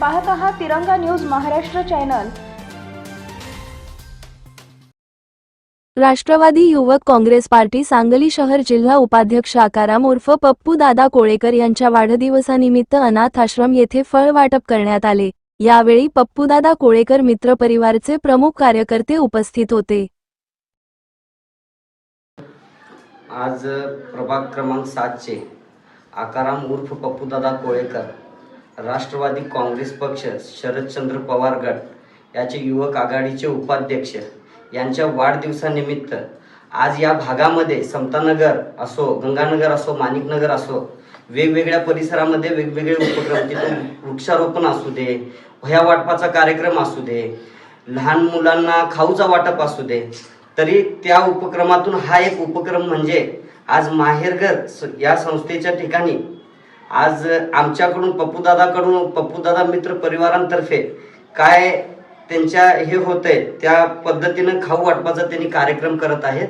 पाहत आहात तिरंगा न्यूज महाराष्ट्र चॅनल. राष्ट्रवादी युवक काँग्रेस पार्टी सांगली शहर जिल्हा उपाध्यक्ष आकाराम उर्फ पप्पू दादा कोळेकर यांच्या वाढदिवसानिमित्त अनाथ आश्रम येथे फळ वाटप करण्यात आले. यावेळी पप्पूदादा कोळेकर मित्र परिवारचे प्रमुख कार्यकर्ते उपस्थित होते. आज प्रभाग क्रमांक सातचे आकाराम उर्फ पप्पूदादा कोळेकर राष्ट्रवादी काँग्रेस पक्ष शरदचंद्र पवार गट याचे युवक आघाडीचे उपाध्यक्ष यांच्या वाढदिवसानिमित्त आज या भागामध्ये समतानगर असो गंगानगर असो माणिकनगर असो वेगवेगळ्या परिसरामध्ये वेगवेगळे उपक्रम तिथून वृक्षारोपण असू दे वह्या वाटपाचा कार्यक्रम असू दे लहान मुलांना खाऊचा वाटप असू दे तरी त्या उपक्रमातून हा एक उपक्रम म्हणजे आज माहेरघर स- या संस्थेच्या ठिकाणी आज आमच्याकडून पप्पूदादाकडून पप्पूदादा मित्र परिवारांतर्फे काय त्यांच्या हे होतंय त्या पद्धतीनं खाऊ वाटपाचा त्यांनी कार्यक्रम करत आहेत.